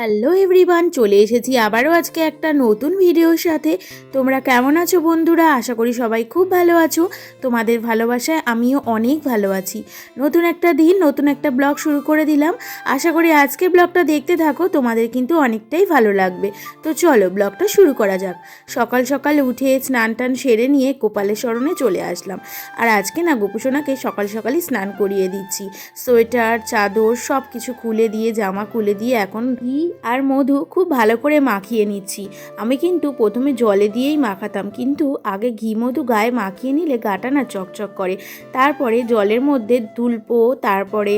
Hello everyone, চলে এসেছি আবারও আজকে একটা নতুন ভিডিওর সাথে। তোমরা কেমন আছো বন্ধুরা? আশা করি সবাই খুব ভালো আছো। তোমাদের ভালোবাসায় আমিও অনেক ভালো আছি। নতুন একটা দিন, নতুন একটা ব্লগ শুরু করে দিলাম। আশা করি আজকে ব্লগটা দেখতে থাকো, তোমাদের কিন্তু অনেকটাই ভালো লাগবে। তো চলো ব্লগটা শুরু করা যাক। সকাল সকাল উঠে স্নান টান সেরে নিয়ে গোপালের স্মরণে চলে আসলাম। আর আজকে না গোপুসোনাকে সকাল সকালই স্নান করিয়ে দিচ্ছি। সোয়েটার, চাদর সব কিছু খুলে দিয়ে, জামা খুলে দিয়ে এখন আর মধু খুব ভালো করে মাখিয়ে নিচ্ছি। আমি কিন্তু প্রথমে জলে দিয়েই মাখাতাম, কিন্তু আগে ঘি মধু গায়ে মাখিয়ে নিলে গাটা না চকচক করে। তারপরে জলের মধ্যে তুলপো তারপরে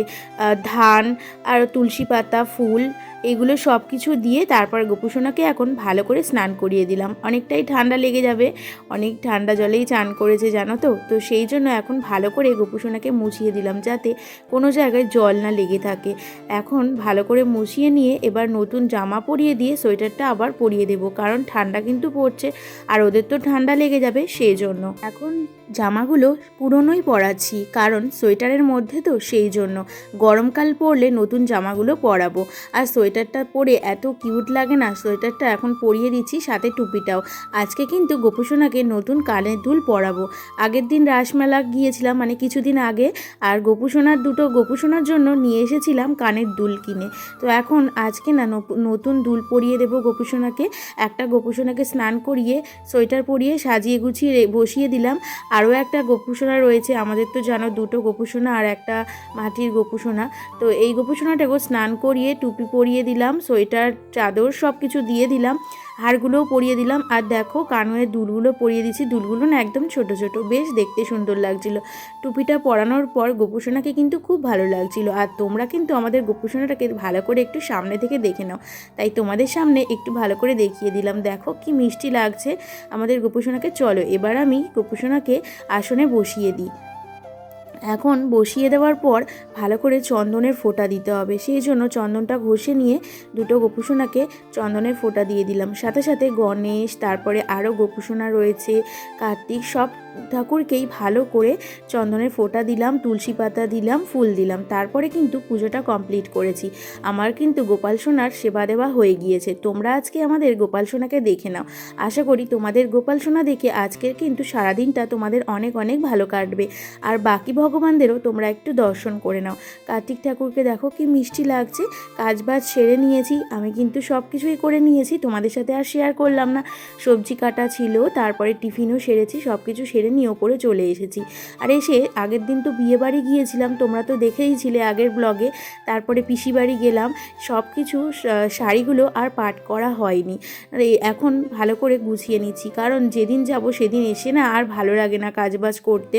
ধান, আর তুলসী পাতা, ফুল এগুলো সব কিছু দিয়ে তারপর গোপুসোনাকে এখন ভালো করে স্নান করিয়ে দিলাম। অনেকটাই ঠান্ডা লেগে যাবে। অনেক ঠান্ডা জলেই চান করেছে, জানো তো? তো সেই জন্য এখন ভালো করে গোপুসোনাকে মুছিয়ে দিলাম যাতে কোনো জায়গায় জল না লেগে থাকে। এখন ভালো করে মুছিয়ে নিয়ে এবার নতুন জামা পরিয়ে দিয়ে সোয়েটারটা আবার পরিয়ে দেবো, কারণ ঠান্ডা কিন্তু পড়ছে আর ওদের তো ঠান্ডা লেগে যাবে সেই জন্য। এখন জামাগুলো পুরনোই পরাচ্ছি, কারণ সোয়েটারের মধ্যে তো সেই জন্য। গরমকাল পরলে নতুন জামাগুলো পরাবো। আর সোয়েটারটা পরে এত কিউট লাগে না? সোয়েটারটা এখন পরিয়ে দিচ্ছি সাথে টুপিটাও। আজকে কিন্তু গোপুসোনাকে নতুন কানের দুল পরাবো। আগের দিন রাসমেলা গিয়েছিলাম মানে কিছুদিন আগে, আর গোপুসোনার দুটো, গোপুসোনার জন্য নিয়ে এসেছিলাম কানের দুল কিনে। তো এখন আজকে না নতুন দুল পরিয়ে দেবো গোপুসোনাকে। একটা গোপুসোনাকে স্নান করিয়ে, সোয়েটার পরিয়ে সাজিয়ে গুছিয়ে বসিয়ে দিলাম। আরও একটা গোপুসোনা রয়েছে, আমাদের তো জানো দুটো গোপুসোনা আর একটা মাটির গোপুসোনা। তো এই গোপুসোনাটাকেও স্নান করিয়ে, টুপি পরিয়ে দিলাম, সোয়েটার, চাদর সব কিছু দিয়ে দিলাম, হারগুলোও পরিয়ে দিলাম। আর দেখো কানের দুলগুলো পরিয়ে দিচ্ছি দুলগুলো না একদম ছোট ছোট, বেশ দেখতে সুন্দর লাগছিল। টুপিটা পরানোর পর গোপুসোনাকে কিন্তু খুব ভালো লাগছিল। আর তোমরা কিন্তু আমাদের গোপুসোনাটাকে ভালো করে একটু সামনে থেকে দেখে নাও। তাই তোমাদের সামনে একটু ভালো করে দেখিয়ে দিলাম। দেখো, কি মিষ্টি লাগছে আমাদের গোপুসোনাকে। চলো, এবার আমি গোপুসোনাকে আসনে বসিয়ে দিই। এখন বসিয়ে দেওয়ার পর ভালো করে চন্দনের ফোঁটা দিতে হবে। সেই জন্য চন্দনটা ঘষে নিয়ে দুটো গোপুসোনাকে চন্দনের ফোঁটা দিয়ে দিলাম। সাথে সাথে গণেশ, তারপরে আরও গোপুসোনা রয়েছে, কার্তিক, সব ঠাকুরকেই ভালো করে চন্দনের ফোঁটা দিলাম, তুলসী পাতা দিলাম, ফুল দিলাম। তারপরে কিন্তু পুজোটা কমপ্লিট করেছি। আমার কিন্তু গোপাল সোনার সেবা দেওয়া হয়ে গিয়েছে। তোমরা আজকে আমাদের গোপাল সোনাকে দেখে নাও। আশা করি তোমাদের গোপাল সোনা দেখে আজকের কিন্তু সারাদিনটা তোমাদের অনেক অনেক ভালো কাটবে। আর বাকি ভগবানদেরও তোমরা একটু দর্শন করে নাও। কার্তিক ঠাকুরকে দেখো কি মিষ্টি লাগছে। কাজ বাজ সেরে নিয়েছি। আমি কিন্তু সব কিছুই করে নিয়েছি। তোমাদের সাথে আর শেয়ার করলাম না। সবজি কাটা ছিল, তারপরে টিফিনও সেরেছি। সব কিছু সেরে নিয়ে ওপরে চলে এসেছি। আর এসে আগের দিন তো বিয়ে বাড়ি গিয়েছিলাম, তোমরা তো দেখেই ছিলে আগের ব্লগে তারপরে পিসি বাড়ি গেলাম সব কিছু শাড়িগুলো আর পাট করা হয়নি। এখন ভালো করে গুছিয়ে নিচ্ছি, কারণ যেদিন যাব সেদিন এসে না আর ভালো লাগে না কাজবাজ করতে,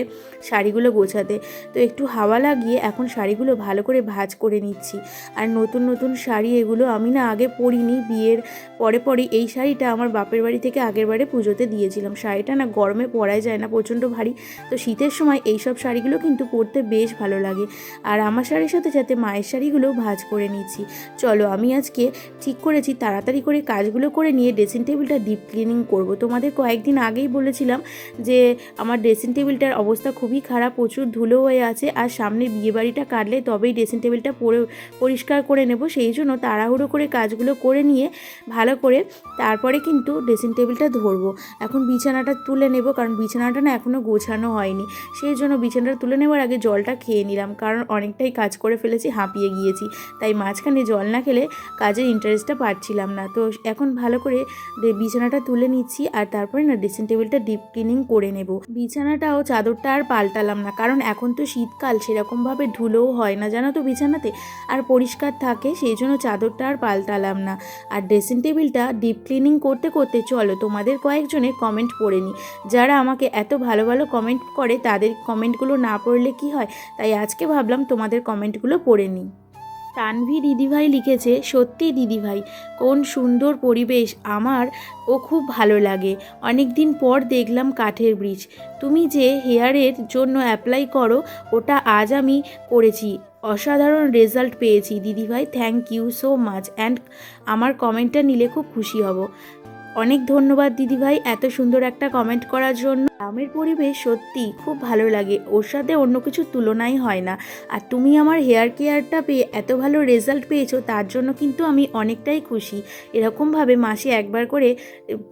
শাড়িগুলো গোছাতে। তো একটু হাওয়া লাগিয়ে এখন শাড়িগুলো ভালো করে ভাজ করে নিচ্ছি। আর নতুন নতুন শাড়ি এগুলো আমি না আগে পরিনি, বিয়ের পরে পরে এই শাড়িটা আমার বাপের বাড়ি থেকে আগের বারে পুজোতে দিয়েছিলাম। শাড়িটা না গরমে পরাই যায় না প্রচণ্ড ভারী। তো শীতের সময় এই সব শাড়িগুলো কিন্তু পরতে বেশ ভালো লাগে। আর আমার শাড়ির সাথে সাথে মায়ের শাড়িগুলো ভাজ করে নিচ্ছি। চলো আমি আজকে ঠিক করেছি, তাড়াতাড়ি করে কাজগুলো করে নিয়ে ড্রেসিং টেবিলটা ডিপ ক্লিনিং করব। তোমাদের কয়েকদিন আগেই বলেছিলাম যে আমার ড্রেসিং টেবিলটার অবস্থা খুবই খারাপ, প্রচুর ধুলো হয়ে আছে। আর সামনে বিয়েবাড়িটা কাটলে তবেই ড্রেসিং টেবিলটা পরে পরিষ্কার করে নেব। সেই জন্য তাড়াহুড়ো করে কাজগুলো করে নিয়ে ভালো করে তারপরে কিন্তু ড্রেসিং টেবিলটা ধরবো। এখন বিছানাটা তুলে নেব, কারণ বিছানাটা না এখনও গোছানো হয়নি। সেই জন্য বিছানাটা তুলে নেওয়ার আগে জলটা খেয়ে নিলাম, কারণ অনেকটাই কাজ করে ফেলেছি, হাঁপিয়ে গিয়েছি। তাই মাঝখানে জল না খেলে কাজের ইন্টারেস্টটা পাচ্ছিলাম না। তো এখন ভালো করে বিছানাটা তুলে নিচ্ছি আর তারপরে না ড্রেসিং টেবিলটা ডিপ ক্লিনিং করে নেব। বিছানাটাও চাদরটা আর পাল্টালাম না, কারণ এখন তো শীতকাল সেরকমভাবে ধুলোও হয় না, জানো তো বিছানাতে? আর পরিষ্কার থাকে, সেই জন্য চাদরটা আর পাল্টালাম না। আর ড্রেসিং টেবিলটা ডিপ ক্লিনিং করতে করতে চলো, তোমাদের কয়েকজনের কমেন্ট পড়ে নিই যারা আমাকে এত ভালো ভালো কমেন্ট করে, তাদের কমেন্টগুলো না পড়লে কি হয়? তাই আজকে ভাবলাম তোমাদের কমেন্টগুলো পড়ে নিই। তানভি দিদিভাই লিখেছে, সত্যি দিদিভাই, কোন সুন্দর পরিবেশ, আমার ও খুব ভালো লাগে। অনেক দিন পর দেখলাম কাঠের ব্রিজ। তুমি যে হেয়ারের জন্য অ্যাপ্লাই করো, ওটা আজ আমি করেছি। অসাধারণ রেজাল্ট পেয়েছি। দিদিভাই thank you so much and আমার কমেন্টটা নিলে খুব খুশি হব। অনেক ধন্যবাদ দিদিভাই এত সুন্দর একটা কমেন্ট করার জন্য। গ্রামের পরিবেশ সত্যি খুব ভালো লাগে। ওর সাথে অন্য কিছু তুলনাই হয় না। আর তুমি আমার হেয়ার কেয়ারটা পেয়ে এত ভালো রেজাল্ট পেয়েছ, তার জন্য কিন্তু আমি অনেকটাই খুশি। এরকমভাবে মাসে একবার করে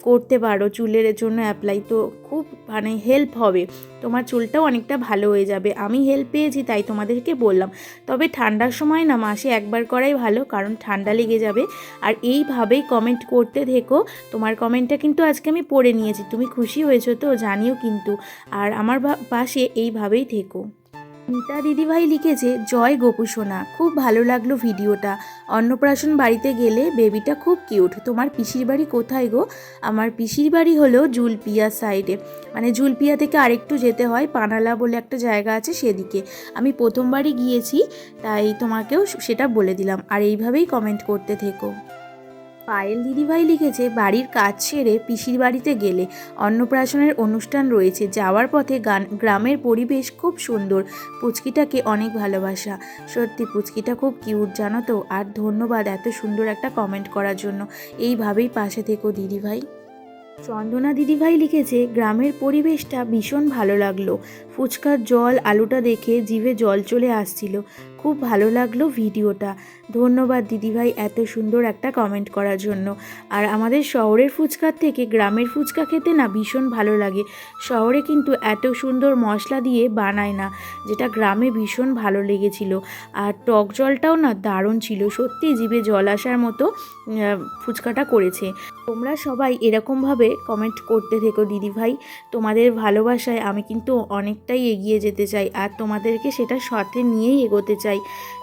করতে পারো, চুলের জন্য অ্যাপ্লাই তো খুব মানে হেল্প হবে। তোমার চুলটাও অনেকটা ভালো হয়ে যাবে। আমি হেল্প পেয়েছি, তাই তোমাদেরকে বললাম। তবে ঠান্ডার সময় না মাসে একবার করাই ভালো, কারণ ঠান্ডা লেগে যাবে। আর এইভাবেই কমেন্ট করতে থেকো। তোমার কমেন্টটা কিন্তু আজকে আমি পড়ে নিয়েছি। তুমি খুশি হয়েছো তো, জানিও কিন্তু। আর আমার পাশে এইভাবেই থেকো। মিতা দিদিভাই লিখেছে, জয় গোপুসোনা খুব ভালো লাগল ভিডিওটা। অন্নপ্রাশন বাড়িতে গেলে বেবিটা খুব কিউট। তোমার পিসির বাড়ি কোথায় গো? আমার পিসির বাড়ি হলো জুলপিয়া সাইডে। মানে জুলপিয়া থেকে আরেকটু যেতে হয়, পানালা বলে একটা জায়গা আছে সেদিকে। আমি প্রথমবারই গিয়েছি, তাই তোমাকেও সেটা বলে দিলাম। আর এইভাবেই কমেন্ট করতে থেকো। পায়েল দিদিভাই লিখেছে, বাড়ির কাজ সেরে পিসির বাড়িতে গেলে অন্নপ্রাশনের অনুষ্ঠান রয়েছে। যাওয়ার পথে গান, গ্রামের পরিবেশ খুব সুন্দর। পুচকিটাকে অনেক ভালোবাসা। সত্যি পুচকিটা খুব কিউট, জানো তো? আর ধন্যবাদ এত সুন্দর একটা কমেন্ট করার জন্য। এইভাবেই পাশে থেকো দিদিভাই। চন্দনা দিদিভাই লিখেছে, গ্রামের পরিবেশটা ভীষণ ভালো লাগল। ফুচকার জল, আলুটা দেখে জিভে জল চলে আসছিল। খুব ভালো লাগল ভিডিওটা। ধন্যবাদ দিদিভাই এত সুন্দর একটা কমেন্ট করার জন্য। আর আমাদের শহরের ফুচকার থেকে গ্রামের ফুচকা খেতে না ভীষণ ভালো লাগে। শহরে কিন্তু এত সুন্দর মশলা দিয়ে বানায় না, যেটা গ্রামে ভীষণ ভালো লেগেছিল। আর টক জলটাও না দারুণ ছিল, সত্যি জিভে জল আসার মতো ফুচকাটা করেছে। তোমরা সবাই এরকমভাবে কমেন্ট করতে থেকো দিদিভাই। তোমাদের ভালোবাসায় আমি কিন্তু অনেকটাই এগিয়ে যেতে চাই, আর তোমাদেরকে সেটা সাথে নিয়েই এগোতে চাই।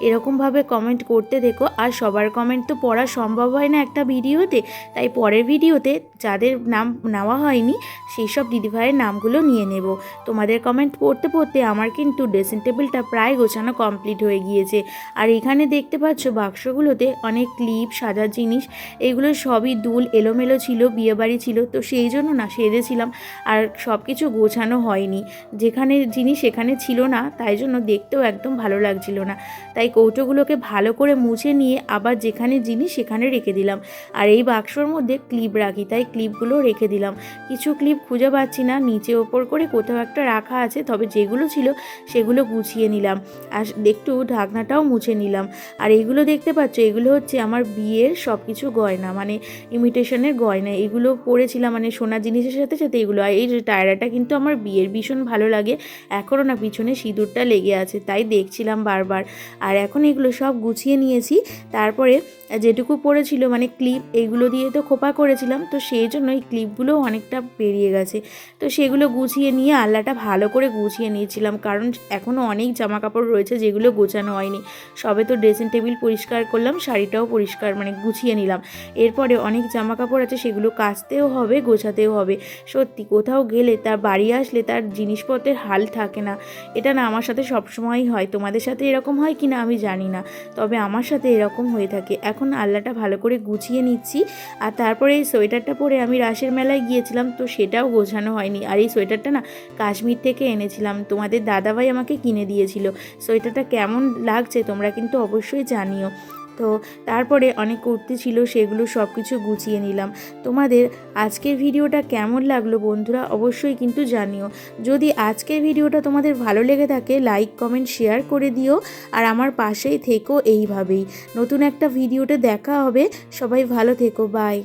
এরকমভাবে কমেন্ট করতে দেখো। আর সবার কমেন্ট তো পড়া সম্ভব হয় না একটা ভিডিওতে। তাই পরের ভিডিওতে যাদের নাম নেওয়া হয়নি সেই সব দিদিভাইয়ের নামগুলো নিয়ে নেব। তোমাদের কমেন্ট পড়তে পড়তে আমার কিন্তু ড্রেসিং টেবিলটা প্রায় গোছানো কমপ্লিট হয়ে গিয়েছে। আর এখানে দেখতে পাচ্ছ বাক্সগুলোতে অনেক ক্লিপ সাজার জিনিস, এগুলো সবই দুল, এলোমেলো ছিল, বিয়েবাড়ি ছিল, তো সেই জন্য না সেজেছিলাম আর সব কিছু গোছানো হয়নি। যেখানে জিনিস সেখানে ছিল না, তাই জন্য দেখতেও একদম ভালো লাগছিল না। তাই কৌটোগুলোকে ভালো করে মুছে নিয়ে আবার যেখানে জিনিস সেখানে রেখে দিলাম। আর এই বাক্সর মধ্যে ক্লিপ রাখি, তাই ক্লিপগুলো রেখে দিলাম। কিছু ক্লিপ খুঁজে পাচ্ছি না। নিচে ওপর করে কোথাও একটা রাখা আছে, তবে যেগুলো ছিল সেগুলো গুছিয়ে নিলাম। আর একটু ঢাকনাটাও মুছে নিলাম। আর এইগুলো দেখতে পাচ্ছ, এগুলো হচ্ছে আমার বিয়ের সব কিছু গয়না মানে ইমিটেশনের গয়না। এগুলো পরেছিলাম মানে সোনার জিনিসের সাথে সাথে এগুলো। আর এই যে টায়রাটা কিন্তু আমার বিয়ের ভীষণ ভালো লাগে। এখনও না পিছনে সিঁদুরটা লেগে আছে, তাই দেখছিলাম বারবার। আর এখন এগুলো সব গুছিয়ে নিয়েছি। তারপরে যেটুকু পড়েছিল মানে ক্লিপ এইগুলো দিয়ে তো খোপা করেছিলাম। তো সেই জন্য এই ক্লিপগুলোও অনেকটা বেরিয়ে গেছে। তো সেগুলো গুছিয়ে নিয়ে আল্লাটা ভালো করে গুছিয়ে নিয়েছিলাম। কারণ এখনও অনেক জামা কাপড় রয়েছে যেগুলো গোছানো হয়নি। সবে তো ড্রেসিং টেবিল পরিষ্কার করলাম, শাড়িটাও পরিষ্কার মানে গুছিয়ে নিলাম। এরপরে অনেক জামা কাপড় আছে, সেগুলো কাচতেও হবে, গোছাতেও হবে। সত্যি, কোথাও গেলে তার বাড়ি আসলে তার জিনিসপত্রের হাল থাকে না। এটা না আমার সাথে সবসময়ই হয়। তোমাদের সাথে এরকম হয় কি না আমি জানি না। তবে আমার সাথে এরকম হয়ে থাকে। এখন আল্লাটা ভালো করে গুছিয়ে নিচ্ছি। আর তারপরে এই সোয়েটারটা পরে আমি রাসের মেলায় গিয়েছিলাম। তো সেটাও গোছানো হয়নি। আর এই সোয়েটারটা না কাশ্মীর থেকে এনেছিলাম। তোমাদের দাদাভাই আমাকে কিনে দিয়েছিল। সোয়েটারটা কেমন লাগছে তোমরা কিন্তু অবশ্যই জানিও। তো তারপরে অনেক কুর্তি ছিল, সেগুলো সব কিছু গুছিয়ে নিলাম। তোমাদের আজকের ভিডিওটা কেমন লাগল বন্ধুরা অবশ্যই কিন্তু জানিও। যদি আজকের ভিডিওটা তোমাদের ভালো লেগে থাকে লাইক কমেন্ট শেয়ার করে দিও। আর আমার পাশেই থেকো এইভাবেই। নতুন একটা ভিডিওতে দেখা হবে। সবাই ভালো থেকো বাই